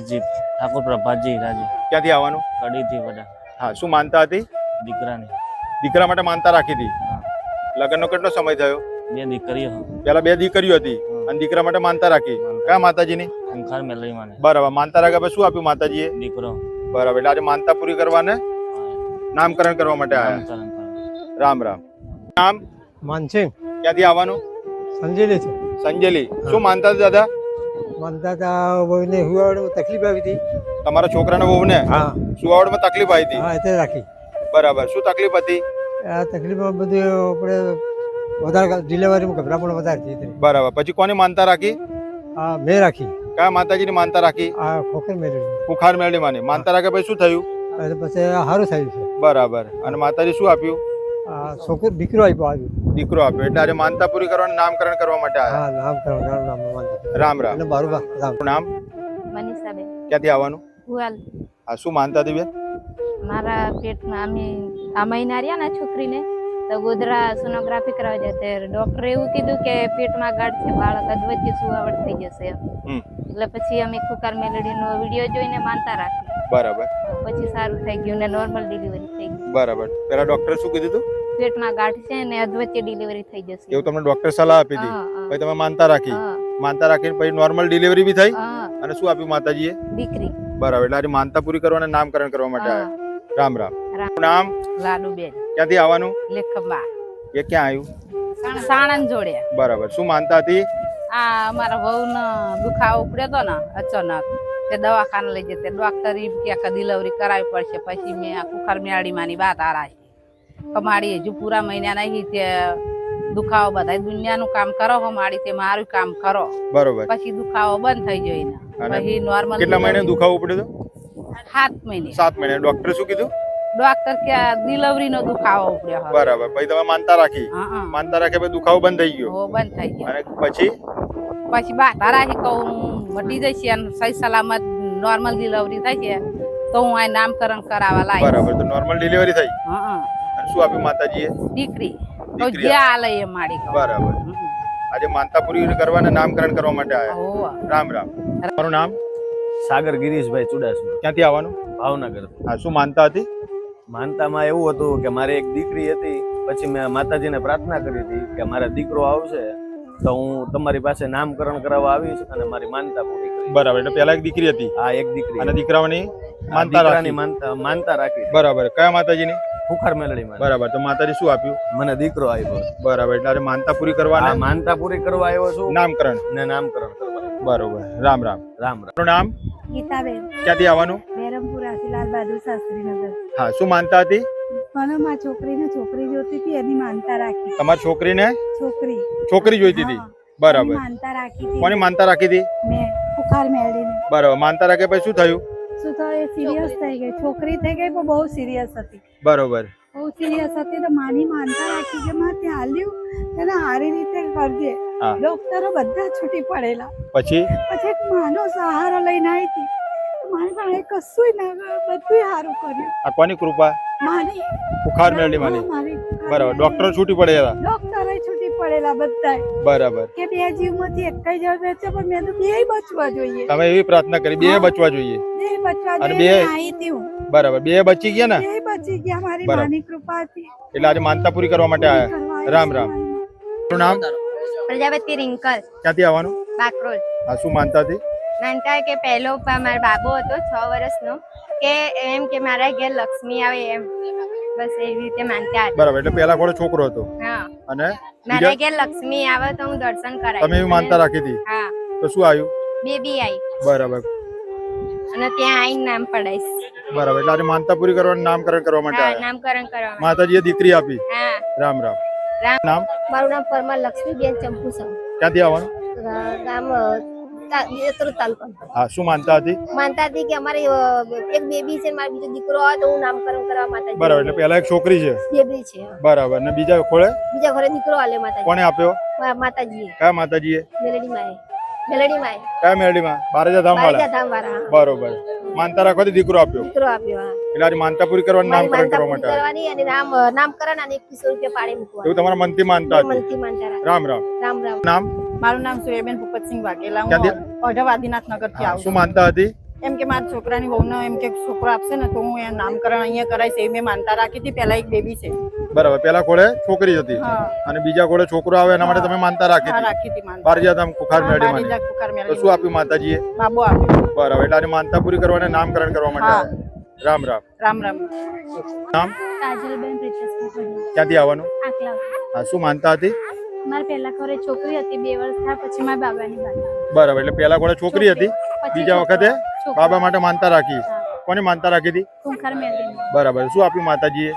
પ્રભાતજી ઠાકોર પ્રભાતજી રાજી ક્યાંથી આવવાનું? કડીથી બધા. હા શું માનતા હતી? દીકરાની. દીકરા માટે માનતા રાખી હતી? લગ્નનો કેટલો સમય થયો? બે દીકરીઓ. પેલા બે દીકરીઓ હતી અને દીકરા માટે માનતા રાખી. કયા માતાજીની? અંખાર મેલરી માને બરાબર. માનતા રાખ્યા પછી શું આપ્યું માતાજીએ? દીકરો. બરાબર. એટલે આજે માનતા પૂરી કરવાને નામકરણ કરવા માટે આવ્યા રામ રામ. નામ? માનસિંહ. ક્યાંથી આવવાનું? સંજેલી છે. સંજેલી. શું માનતા હતા દાદા? માનતા હતા વહુને હુવાડમાં તકલીફ આવી હતી. તમારા છોકરાને વહુને? હા. સુવાડમાં તકલીફ આવી હતી? હા એટલે રાખી. બરાબર. શું તકલીફ હતી? આ તકલીફમાં બધું આપણે વધારે ડિલિવરીમાં ગભરામણ વધારે થઈ બરાબર. પછી કોની માનતા રાખી? હા મેં રાખી. કયા માતાજીની માનતા રાખી? હા ખોખર મેળવી. કુખાર મેળવી માની. માનતા રાખે પછી શું થયું? પછી સારું થયું છે. બરાબર. અને માતાજી શું આપ્યું? છોકરો દીકરો આપ્યો આવ્યો દીકરો આપ્યો. એટલે આજે માનતા પૂરી કરવાનું નામકરણ કરવા માટે આવ્યા. હા નામકરણ નામ નામ માનતા રામ રામ. અને મારું બા રામ. નામ? મનીષાબેન. ક્યાંથી આવવાનું? ગુવાલ હા શું માનતા હતી બેન? મારા પેટમાં અમે આ મહિના રહ્યા ને છોકરીને તો ગોધરા સોનોગ્રાફી કરાવવા જાય ત્યારે ડોક્ટરે એવું કીધું કે પેટમાં ગાઢ છે બાળક અધવચ્ચે સુવાવડ થઈ જશે એમ. એટલે પછી અમે ખુકાર મેલડીનો વીડિયો જોઈને માનતા રાખી. બરાબર. પછી સારું થઈ ગયું ને નોર્મલ ડિલિવરી થઈ ગઈ. બરાબર. પેલા ડોક્ટર શું કીધું હતું પેટમાં ગાંઠ છે ને અધવચ્ચે ડિલિવરી થઈ જશે. એવું તમને ડોક્ટર સલાહ આપી હતી. પછી તમે માનતા રાખી. માનતા રાખીને પછી નોર્મલ ડિલિવરી બી થઈ? અને શું આપ્યું માતાજીએ? દીકરી. બરાબર. એટલે આજે માનતા પૂરી કરવાના નામકરણ કરવા માટે આવ્યા. રામ રામ. રામ. નામ? લાડુબેન. ક્યાંથી આવવાનું? લેખંબા એ ક્યાં આવ્યું? સાણંદ. જોડ્યા બરાબર. શું માનતા હતી? આ અમારા વહુનો દુખાવો ઉપડ્યો હતો ને અચાનક. તે દવાખાને લઈ જતે ડોક્ટર એમ કે કે ડિલિવરી કરાવી પડશે. પછી મેં આ કુખાર મેળીમાંની વાત આરાઈ કમાડી હજુ પૂરા મહિના નહીં તે દુખાવો બધા. દુનિયાનું કામ કરો હમાડી તે મારું કામ કરો. બરોબર. પછી દુખાવો બંધ થઈ જઈને પછી નોર્મલ કેટલા મહિને દુખાવો પડ્યો હતો સાત મહિને. સાત મહિને. ડોક્ટરે શું કીધું? ડોક્ટર કે ડિલિવરી નો દુખાવો ઉપડ્યો બરાબર. પછી તમે માનતા રાખી. માનતા રાખે પછી દુખાવો બંધ થઈ ગયો. હો બંધ થઈ ગયો. અને પછી? પછી બા તારાથી કહું મટી જશે અને સહી સલામત નોર્મલ ડિલિવરી થઈ છે તો હું આ નામકરણ કરાવવા લાવી બરાબર તો નોર્મલ ડિલિવરી થઈ. હા અને શું આપ્યું માતાજીએ? દીકરી. તો જે આલે એ માડી બરાબર. આજે માનતા પૂરી કરવાના નામકરણ કરવા માટે આવ્યા રામ રામ. મારું નામ? સાગર ગિરીશભાઈ ચુડાસમા. ક્યાંથી આવવાનું? ભાવનગર હા શું માનતા હતી? માનતામાં એવું હતું કે મારે એક દીકરી હતી પછી મેં માતાજીને પ્રાર્થના કરી હતી કે મારે દીકરો આવશે તો હું તમારી પાસે નામકરણ કરાવવા આવીશ અને મારી માનતા પૂરી કરી બરાબર એટલે પેલા એક દીકરી હતી? હા એક દીકરી અને દીકરાઓની માનતા રાખી? માનતા માનતા રાખી. બરાબર કયા માતાજીની? ખુખાર મેલડીમાં બરાબર તો માતાજી શું આપ્યું? મને દીકરો આવ્યો બરાબર એટલે આજે માનતા પૂરી કરવા માનતા પૂરી કરવા આવ્યો છું નામકરણ? ને નામકરણ કરવા બરોબર રામ રામ. રામ રામ. નામ? ગીતાબેન. ક્યાંથી આવવાનું? બેરમપુર આશીલાલ બહાદુર શાસ્ત્રીનગર. હા શું માનતા હતી? મને મારા છોકરીને છોકરી જોતી હતી એની માનતા રાખી તમારી છોકરીને? છોકરી. છોકરી જોઈતી હતી? બરાબર. માનતા રાખી હતી. કોની માનતા રાખી હતી? મેં બુખાર મેળવીને. બરાબર. માનતા રાખે પછી શું થયું? શું થયું? એ સિરિયસ થઈ ગઈ. છોકરી થઈ ગઈ પણ બહુ સિરિયસ હતી. બરોબર. બહુ સિરિયસ હતી તો માની માનતા રાખી કે માં ત્યાં હાલ્યું તેને સારી રીતે કરજે. ડોક્ટરો બધા છૂટી પડેલા. પછી? પછી એક માનો સહારો લઈને આવી હતી. મારી પાસે કશું ના બધું સારું કર્યું. આ કોની કૃપા? માની બુખાર મેળવી માની. મારી. બરાબર. ડોક્ટર છૂટી પડેલા. ડોક્ટરે છૂટી પડેલા બધા બરાબર. કે બે જીવમાંથી એક જ જરૂર છે પણ મેં તો બે બચવા જોઈએ. તમે એવી પ્રાર્થના કરી બે બચવા જોઈએ. બે બચવા અને જોઈએ બે- ને હું બરાબર. બે બચી ગયા ને? બે બચી ગયા મારી. માની કૃપાથી. એટલે આજે માનતા પૂરી કરવા માટે આયા. રામ, રામ. શું નામ? પ્રજાપતિ રિંકલ. ક્યાંથી આવવાનું? બાકરોલ. હા શું માનતા હતી? માનતા કે પહેલો પ- મારો બાબો હતો છ વર્ષનો કે એમ કે મારા ઘેર લક્ષ્મી આવે એમ. બસ એવી રીતે માનતા હતા. બરાબર એટલે પહેલા ઘોડો છોકરો હતો. હા. અને મારા ઘેર લક્ષ્મી આવે તો હું દર્શન કરાય તમે એવી માનતા રાખી હતી? હા. તો શું આવ્યું? બેબી આવી બરાબર. અને ત્યાં આવીને નામ પડાઈશ. બરાબર એટલે આજે માનતા પૂરી કરવાનું નામકરણ કરવા માટે હા નામકરણ કરવા માતાજીએ દીકરી આપી. હા. રામ રામ. રામ. નામ? મારું નામ પરમાર લક્ષ્મીબેન ચંપુસમ. ક્યાંથી આવવાનું? ગામ હા શું માનતા હતી? માનતા હતી કે અમારે એક બેબી છે મારો બીજો દીકરો આવે તો હું નામકરણ કરવા માતાજી બરાબર એટલે એક છોકરી છે? બેબી છે બરાબર બીજા ખોળે? બીજા ઘરે દીકરો આલે માતાજી. આપ્યો? માતાજીએ. કયા માતાજીએ? મેલડી માએ મેલડી માએ કયા મેરડીમાં બારેજા ધામ વાળા ધામ વાળા બરોબર. માનતા રાખવાથી દીકરો આપ્યો. દીકરો આપ્યો એટલે આજે માનતા પૂરી કરવાનું નામકરણ કરવા માટે કરવાની અને નામ નામકરણ અને એકવીસો રૂપિયા પાડે એવું તમારા મનથી માનતા મનથી માનતા રામ રામ. રામ રામ. નામ? મારું નામ સુરેબેન ભૂપતસિંહ વાઘેલા. હું ઓઢવ આદિનાથ નગરથી આવું શું માનતા હતી? એમ કે મારા છોકરાની વહુને એમ કે છોકરો આપશે ને તો હું એ નામકરણ અહીંયા કરાવીશ એ મેં માનતા રાખી હતી. પહેલા એક બેબી છે. બરાબર. પેલા કોળે છોકરી હતી. અને બીજા કોળે છોકરો આવે એના માટે તમે માનતા રાખી હા હતી. રાખી હતી માનતા. પારિજાતમ કુખાર મેળી મેળવી તો શું આપ્યું માતાજીએ? બાબો આપ્યો. બરાબર. એટલે માનતા પૂરી કરવાને નામકરણ કરવા માટે. રામ રામ. રામ રામ. નામ? કાજલબેન પ્રિટેશભાઈ ક્યાંથી આવવાનું? આકલા હા શું માનતા હતી? મારા પહેલા ઘરે છોકરી હતી બે વર્ષ થયા પછી મારા બાબાની બાબા બરાબર એટલે પહેલા ઘરે છોકરી હતી બીજા વખતે બાબા માટે માનતા રાખી. કોને માનતા રાખી હતી? બરાબર શું આપ્યું માતાજીએ?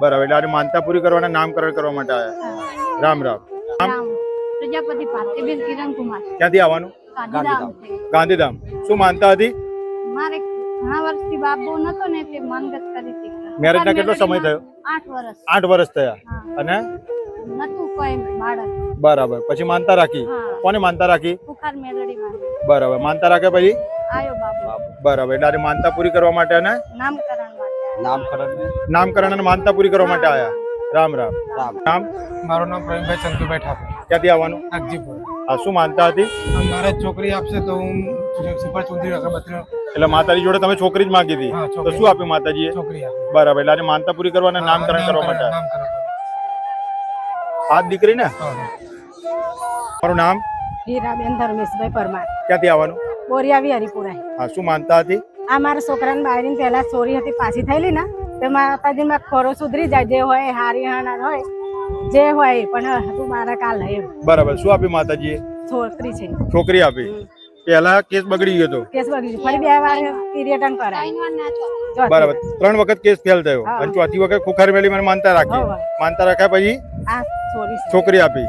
બરાબર એટલે આજે માનતા પૂરી કરવાના નામકરણ કરવા માટે આવ્યા રામ રામ. રામ. પ્રજાપતિ ભારતીબેન કિરણ કુમાર ક્યાંથી આવવાનું? ગાંધીધામ. ગાંધીધામ. શું માનતા હતી? મારે ઘણા વર્ષથી બાપ બહુ નતો ને તે મનગત કરી હતી. મેરેજ ના કેટલો સમય થયો? આઠ વર્ષ. આઠ વર્ષ થયા. અને? નતું. કોઈ બાળક. બરાબર. પછી માનતા રાખી. કોને માનતા રાખી? કુખાર મેલડી માં બરાબર. માનતા રાખે પછી? આયો બાબુ બરાબર. એટલે માનતા પૂરી કરવા માટે અને નામકરણ માટે નામકરણ અને માનતા પૂરી કરવા માટે આવ્યા રામ રામ. નામ? મારું નામ પ્રવીણભાઈ ચંદુભાઈ ઠાકોર. ક્યાંથી આવવાનું? નાગજીપુર. આ શું માનતા હતી? મારે છોકરી આપશે તો હું સુપર ચૌધરી અગરબત્તીનો એટલે માતાજી જોડે તમે છોકરી જ માંગી હતી. તો શું આપ્યું માતાજીએ? છોકરી બરાબર. એટલે આજે માનતા પૂરી કરવા નામકરણ કરવા માટે. આ દીકરી ને. મારું નામ? હીરાબેન ધર્મેશભાઈ પરમાર. ક્યાંથી આવવાનું? બોરિયાવી હરિપુરા હા શું માનતા હતી? આ મારા છોકરાને બાયરીને પહેલા ચોરી હતી પાછી થયેલી ને? તો માતાજી માં ખોરો સુધરી જાય જે હોય હારી હાના હોય જે હોય પણ તું મારા કાલ એમ બરાબર. શું આપ્યું માતાજીએ? છોકરી છે. છોકરી આપી? પેલા કેસ બગડી ગયો હતો કેસ બગડી ફરી બે વાર રિટર્ન કરાય. બરાબર. ત્રણ વખત કેસ ફેલ થયો. હા. અને ચોથી વખત ખુખાર મેલી મને માનતા રાખી. માનતા રાખ્યા પછી. છોકરી આપી.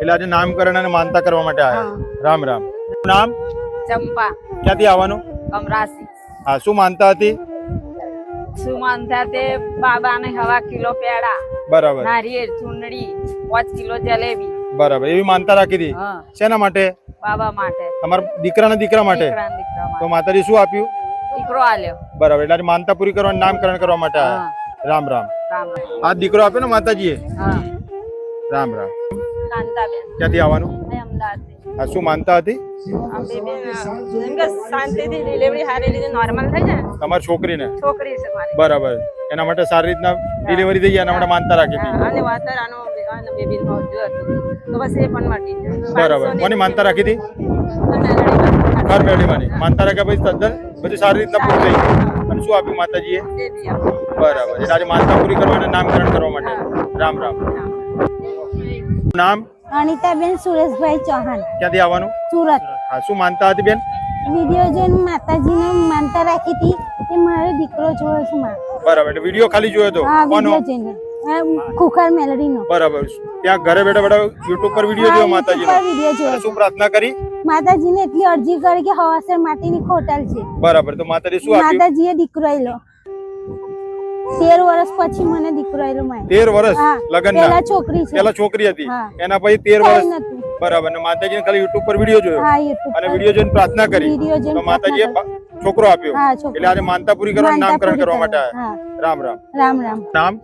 એટલે આજે નામકરણ અને માનતા કરવા માટે આવ્યા રામ રામ. નામ? ચંપા. ક્યાંથી આવવાનું? કમરાસી હા શું માનતા હતી? સુમાનતા તે બાબાને હવા કિલો પેડા. બરાબર. નારિયેળ ચૂંદડી પાંચ કિલો જલેબી. બરાબર. એવી માનતા રાખી હતી. હા. શેના માટે? બાબા માટે. તમારા દીકરાના દીકરા માટે? દીકરા માટે તો માતાજી શું આપ્યું? દીકરો આલ્યો. બરાબર એટલે માનતા પૂરી કરવા નામકરણ કરવા માટે આવ્યા રામ રામ. રામ રામ. આ દીકરો આપ્યો ને માતાજીએ? રામ રામ. કાંતાબેન. ક્યાંથી આવવાનું? અમદાવાદ આ શું માનતા હતી? શાંતિથી ડિલિવરી સારી રીતે નોર્મલ થઈ જાય તમારી છોકરીને? છોકરી છે બરાબર. એના માટે સારી રીતના ડિલિવરી થઈ જાય એના માટે માનતા રાખી હતી અને વાતર આનો આનો બેબી નો હતું તો બસ એ પણ મટી બરાબર. કોની માનતા રાખી હતી? ઘર મેળવીવાની માનતા રાખ્યા પછી તદ્દન બધી સારી રીતના પૂરી થઈ. અને શું આપ્યું માતાજીએ? બરાબર. એટલે આજે માનતા પૂરી કરવા અને નામકરણ કરવા માટે. રામ રામ. નામ? અનિતાબેન સુરેશભાઈ ચૌહાણ. ક્યાંથી આવવાનું? સુરત. હા શું માનતા હતી બેન? વીડિયો જોઈને માતાજીને માનતા રાખી હતી કે મારો દીકરો જોયો છે માં. બરાબર. એટલે વીડિયો ખાલી જોયો હતો હા કોનો? વીડિયો જોઈને. ખુખાર મેલડીનો. બરાબર ત્યાં ઘરે બેઠા બેઠા યુટ્યુબ પર વિડિયો જોયો માતાજીનો શું પ્રાર્થના કરી? માતાજીને એટલી અરજી કરી કે હવાસર માટીની ખોટલ છે. બરાબર તો માતાજી શું આપ્યું? માતાજીએ દીકરો આયલો. તેર વર્ષ પછી મને દીકરો આયલો માય તેર વર્ષ લગન પેલા છોકરી છે. પેલા છોકરી હતી? એના પછી તેર વર્ષ? બરાબર અને માતાજીને ખાલી યુટ્યુબ પર વીડિયો જોયો? અને વીડિયો જોઈને પ્રાર્થના કરી? તો માતાજીએ છોકરો આપ્યો? એટલે આજે માનતા પૂરી કરવા નામકરણ કરવા માટે રામ રામ. રામ રામ. રામ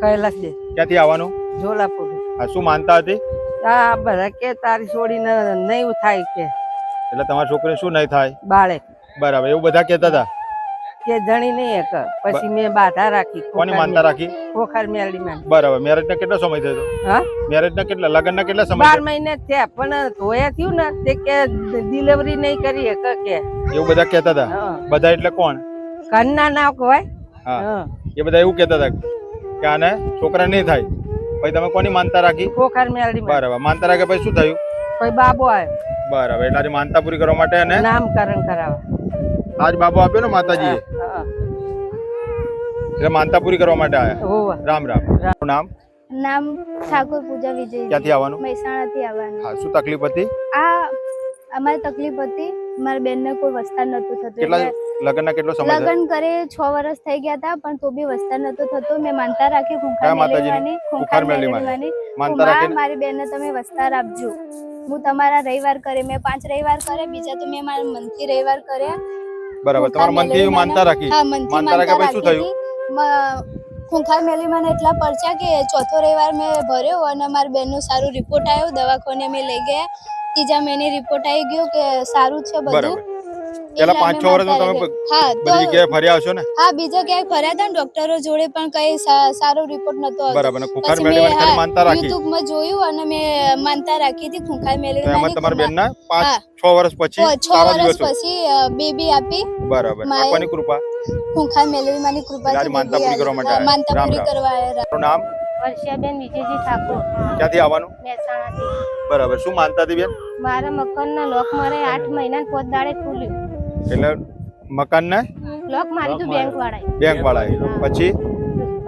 કૈલાસ દે ક્યાંથી આવવાનું? ઝોલાપુર આ શું માનતા હતી? આ બધા કે તારી છોડીને નહીં થાય કે. એટલે તમારા છોકરી શું નહીં થાય? બાળે. બરાબર એવું બધા કહેતા હતા? કે જણી નહીં એક. પછી મેં બાધા રાખી કોની માનતા રાખી? ખોખર મેરડી માં બરાબર મેરેજ ના કેટલો સમય થયો? હા? મેરેજ ના કેટલા લગ્ન ના કેટલા સમય બાર થયો? મહિને થયા પણ ધોયા થયું ને તે કે ડિલિવરી નહીં કરી એક કે. એવું બધા કહેતા હતા? બધા એટલે કોણ? ઘરના ના કહેવાય હા. હા. એ બધા એવું કહેતા હતા? કે આને છોકરા નહીં થાય. પછી તમે કોની માનતા રાખી? પોખર મેલડી બરાબર. માનતા રાખે પછી શું થયું? પછી બાબો આવ્યો. બરાબર. એટલે આજે માનતા પૂરી કરવા માટે અને નામકરણ કરાવવા આજ બાબો આપ્યો ને માતાજીએ? એટલે માનતા પૂરી કરવા માટે આવ્યા. રામ રામ. નામ? નામ ઠાકોર પૂજા વિજય ક્યાંથી આવવાનું? મહેસાણાથી આવવાનું. હા શું તકલીફ હતી? આ અમારી તકલીફ હતી. મારા બેનને કોઈ વસ્તાર નતું થતું. લગ્નના કેટલો સમય લગ્ન કરે છ વર્ષ થઈ ગયા હતા પણ તો બી વસ્તા નતો થતો. મેં માનતા રાખી ખૂંખાર? મેળવવાની ખૂંખાર. મેળવવાની માનતા રાખી મારી બેનને તમે વસ્તાર આપજો. હું તમારા રવિવાર કરે મેં પાંચ રવિવાર કરે બીજા તો મેં મારા મનથી રવિવાર કર્યા. બરાબર તમારા મનથી માનતા રાખી? માનતા રાખ્યા પછી શું થયું. ખૂંખાર મેલી મને એટલા પરચા કે ચોથો રવિવાર મેં ભર્યો અને મારી બહેનનો સારું રિપોર્ટ આવ્યો. દવાખાને મેં લઈ ગયા. ત્રીજા મહિને રિપોર્ટ આવી ગયો કે સારું છે બધું. પેલા પાંચ છ વર્ષ તમે હા તો બધી જગ્યાએ ફર્યા હશો ને? હા બીજો ક્યાંક ફર્યા હતા ને ડોક્ટરો જોડે પણ કઈ સારો રિપોર્ટ નતો આવ્યો. બરાબર ને ખુખાર મેળવી ખાલી માનતા રાખી? યુટ્યુબમાં જોયું અને મેં માનતા રાખી હતી ખુખાર મેળવી એમાં તમારા બેનના પાંચ છ વર્ષ પછી છ વર્ષ પછી બેબી આપી. બરાબર. આપવાની કૃપા? ખુખાર મેળવી માની કૃપા માનતા પૂરી કરવા માટે માનતા પૂરી. કરવા આવ્યા. તમારું નામ? વર્ષાબેન વિજયજી ઠાકોર. ક્યાંથી આવવાનું? મહેસાણાથી. બરાબર શું માનતા હતી બેન? મારા મકાનના લોક મારે આઠ મહિના પોત દાડે ખુલ્યું. એટલે મકાન ને લોક મારી તું બેંક વાળાએ. બેંક વાળાએ. પછી?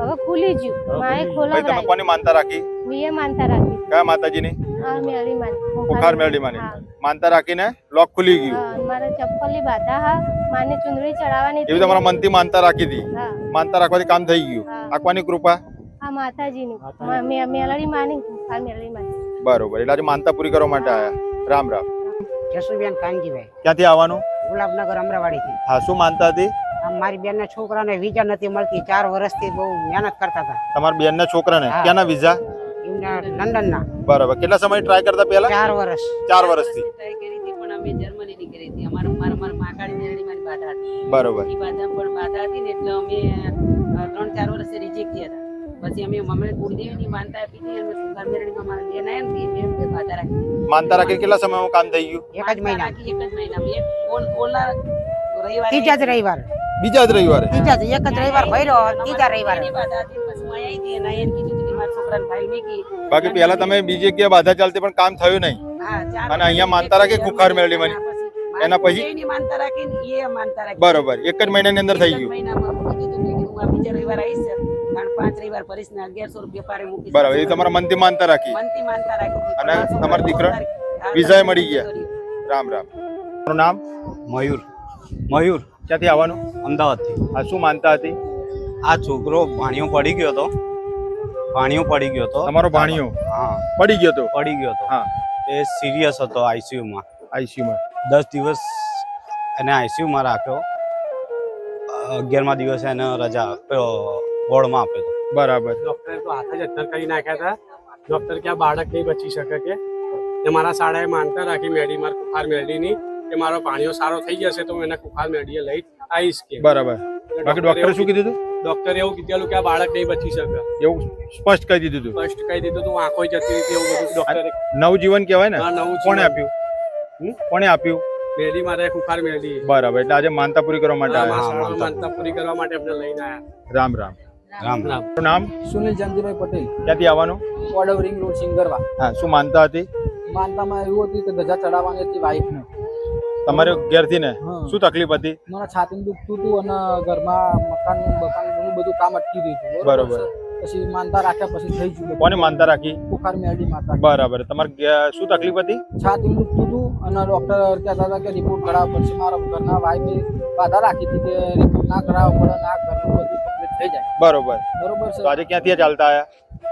હવે ખુલી ગયું. માએ ભાઈ તમે કોની માનતા રાખી? મીએ માનતા રાખી. કયા માતાજીની? આ મેળી માની બુખાર મેળવી માની હા. માનતા રાખીને લોક ખુલી ગયું. મારા મારે ચપ્પલની બાધા હા. માને ચુંદડી ચડાવવાની એવી તમારા મનથી માનતા રાખી હતી. માનતા રાખવાથી કામ થઈ ગયું. આકવાની કૃપા. હા માતાજીની. મા- મે- માની. બુખાર મેલડી માની બરોબર. એટલે આજે માનતા પૂરી કરવા માટે આવ્યા રામ રામ. જસુબેન કાનજીભાઈ. ક્યાંથી આવવાનું? ગુલાબનગર અમરાવાડીથી. હા શું માનતા હતી? આમ મારી બેનના છોકરાને વિઝા નથી મળતી ચાર વર્ષથી બહુ મહેનત કરતા હતા. તમારા બેન ના છોકરાને. ક્યાંના વિઝા? લંડન ના બરાબર. કેટલા સમય ટ્રાય કરતા પહેલા? ચાર વર્ષ. ચાર વર્ષથી. ટ્રાય કરી હતી પણ અમે જર્મની ની કરી હતી. અમારા મારા મારા માકાળી મેરડી મારી બાધા હતી. બરોબર. એ બાધા પણ બાધા હતી ને એટલે અમે ત્રણ ચાર વર્ષે રિજેક્ટ થયા હતા. પછી અમે મમ્મી કુળદેવીની માનતા આપી હતી અને સુધાર મેરડીમાં મારા બેન આવ્યા ને બે માતા રાખી. માનતા રાખી કેટલા સમયમાં કામ થઈ ગયું? એક જ મહિના. એક જ મહિના બે ઓલ ઓલા રવિવારે બીજા જ રવિવાર. બીજા જ રવિવારે? બીજા જ એક જ રવિવાર ભર્યો બીજા રવિવારે. બાધા હતી પછી હું આવી હતી અને એને કીધું કે મારા છોકરાને ભાઈ મેકી બાકી પહેલા તમે બીજી જગ્યાએ બાધા ચાલતી પણ કામ થયું નહીં. અને અહીંયા માનતા રાખી ખુખાર મેળવી મને એના પછી? માનતા રાખીને એ માનતા રાખી. બરોબર એક જ મહિનાની અંદર થઈ ગયું. મહિનામાં બીજા રવિવારે આવીશ. છે. કારણ પાંચ રવિવાર ભરીશ ને અગિયારસો રૂપિયા પારે મૂકી બરાબર એ તમારા મનથી માનતા રાખી. મનથી માનતા રાખી. અને તમારા દીકરા? વિઝા મળી ગયા? રામ રામ. મારું નામ? મયુર. મયુર ક્યાંથી આવવાનું? અમદાવાદથી. આ શું માનતા હતી? આ છોકરો ભાણિયો પડી ગયો હતો. ભાણિયો પડી ગયો હતો. તમારો ભાણિયો? હા. પડી ગયો તો? પડી ગયો હતો. હા. એ સિરિયસ હતો આઈસીયુમાં આઈસીયુમાં દસ દિવસ એને આઈસીયુમાં રાખ્યો. અગિયારમા દિવસે એને રજા વોર્ડમાં આપ્યો હતો બરાબર. ડોક્ટરે તો હાથ જ અત્તર કરી નાખ્યા હતા. ડોક્ટર કે આ બાળક નહીં બચી શકે કે? એ મારા શાળાએ માનતા રાખી મેડી માર મેડી મેડીની કે મારો પાણીઓ સારો થઈ જશે તો હું એને કુખાર મેડીએ લઈ આવીશ કે. બરાબર. બાકી ડોક્ટરે શું કીધું હતું ડોક્ટરે એવું કીધેલું કે આ બાળક નહીં બચી શકે. એવું સ્પષ્ટ કહી દીધું હતું સ્પષ્ટ કહી દીધું તું આંખો જતી હતી એવું બધું ડોક્ટરે નવજીવન કહેવાય ને? હા નવું કોણે આપ્યું? હમ? કોણે આપ્યું? મેડી મારે ખુખાર મેડી. બરાબર. એટલે આજે માનતા પૂરી કરવા માટે માનતા. માનતા પૂરી કરવા માટે અમને લઈને આવ્યા રામ રામ. રામ રામ. નામ? સુનિલ ચંદુભાઈ પટેલ. ક્યાંથી આવવાનું? Ring road Singarva. હા શું માનતા હતી? માનતામાં એવું હતું કે ધજા ચડાવવાની હતી વાઈફને. તમારે ઘેરથી ને હા. શું તકલીફ હતી? મને છાતીમાં દુખતું હતું અને ઘરમાં મકાનનું બકાનનું ઘણું બધું કામ અટકી રહ્યું બરોબર. પછી માનતા રાખ્યા પછી થઈ ગયું કોને માનતા રાખી? બુખાર મેળી માતા. બરાબર. તમારે શું તકલીફ હતી? છાતીમાં દુખતું હતું અને ડોક્ટર કહેતા હતા કે રિપોર્ટ કરાવવા પછી મારા ઘરના વાઈફે બાધા રાખી હતી કે રિપોર્ટ ના કરાવવા પડે ના ઘરનું બધું થઈ જાય. બરોબર. બરોબર સર આજે ક્યાંથી ચાલતા આયા?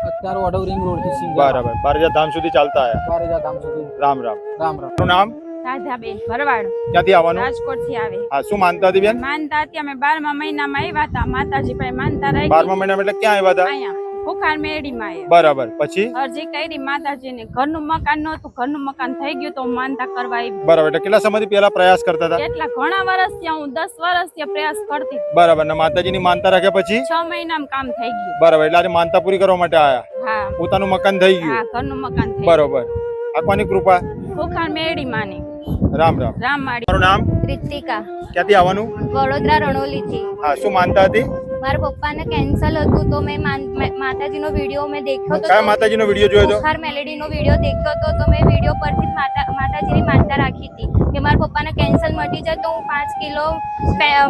અત્યારે વડોદ રિંગ રોડથી સિંગ બરાબર. બારજા ધામ સુધી ચાલતા આયા? બારજા ધામ સુધી. રામ રામ. રામ રામ. તમારું નામ? રાધાબેન ભરવાડ. ક્યાંથી આવવાનું? રાજકોટથી આવે. હા શું માનતા હતી બેન? માનતા હતી અમે બારમા મહિનામાં આવ્યા હતા. માતાજી પાસે માનતા રહી બારમા મહિનામાં એટલે ક્યાં આવ્યા હતા? અહીંયા. મેળીમાં આવ્યા. બરાબર. પછી? અરજી કરી માતાજીને. ઘરનું મકાન નહોતું. ઘરનું મકાન થઈ ગયું તો હું માનતા કરવા આવી બરાબર. એટલે કેટલા સમયથી પહેલા પ્રયાસ કરતા હતા? એટલા ઘણા વર્ષથી હું દસ વર્ષથી ત્યાં પ્રયાસ કરતી. બરાબર. ને માતાજીની માનતા રાખ્યા પછી? છ મહિનામાં કામ થઈ ગયું. બરાબર. એટલે આજે માનતા પૂરી કરવા માટે આવ્યા હા. પોતાનું મકાન થઈ હા ગયું ઘરનું મકાન થઈ બરોબર. આંકવાની કૃપા. બુખાર મેળી માની રામ રામ. રામ માડી તમારું નામ? કૃતિકા ક્યાંથી આવવાનું? વડોદરા રણોલીથી. હા શું માનતા હતી? મારા પપ્પાને કેન્સર હતું તો મેં માતાજીનો વીડિયો મેં દેખ્યો કયા તો માતાજીનો વીડિયો જોયો હતો? બુખાર મેલેડીનો વીડિયો દેખ્યો હતો તો મેં વીડિયો પરથી માતા માતાજીની માનતા રાખી હતી કે મારા પપ્પાને કેન્સર મટી જાય તો હું પાંચ કિલો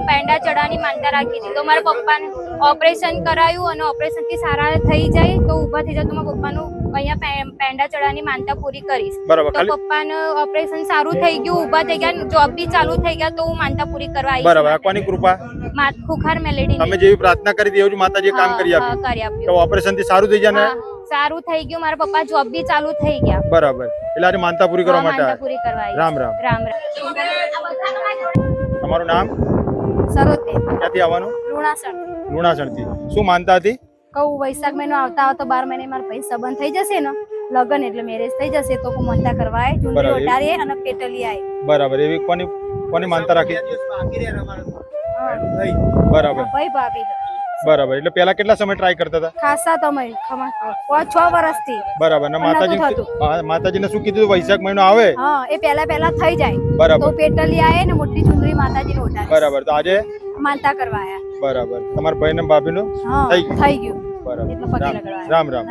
પેંડા ચડાની માનતા રાખી હતી. તો મારા પપ્પાને ઓપરેશન કરાયું અને ઓપરેશનથી સારા થઈ જાય તો ઊભા થઈ જાય તો મારા પપ્પાનું અહીંયા પેંડા ચડાની માનતા પૂરી કરીશ. બરાબર તો ખાલી ઓપરેશન સારું થઈ ગયું ઊભા થઈ ગયા જોબ બી ચાલુ થઈ ગયા તો હું માનતા પૂરી કરવા બરાબર આવી કૃપા? માત ખુખાર મેલેડી તમે જેવી પ્રાર્થના કરી હતી એવું જ માતાજીએ કામ કરી આપ્યું. કરી તો ઓપરેશનથી સારું થઈ ને સારું થઈ ગયું મારા પપ્પા જોબ બી ચાલુ થઈ ગયા. બરાબર એટલે આજે માનતા પૂરી કરવા માટે માનતા પૂરી કરવા આવી. રામ રામ. રામ રામ. તમારું નામ? સરોતે ક્યાંથી આવવાનું? લુણાસણ લુણાસણથી. શું માનતા હતી? કહું વૈશાખ મહિનો આવતા આવતો બાર મહિને મારા પૈસા બંધ થઈ જશે ને? લગન એટલે મેરેજ થઈ જશે તો હું મનતા કરવા આવે ઓટારીએ અને પેટલી આય. બરાબર એવી કોની કોની માનતા રાખી? બરાબર. ભાઈ ભાભી બરાબર એટલે પેલા કેટલા સમય ટ્રાય કરતા હતા? ખાસા તમે છ વર્ષથી. બરાબર ને માતાજી માતાજી. માતાજીને શું કીધું વૈશાખ મહિનો આવે? હા એ પેલા પેલા થઈ જાય. બરાબર. તો પેટલી આવે ને મોટી ચુંદરી માતાજીને ઓઢાડે બરાબર તો આજે? માનતા કરવા આયા. બરાબર તમારા ભાઈ ને ભાભી નું હા થઈ ગયું. થઈ ગયું. બરાબર. રામ. રામ.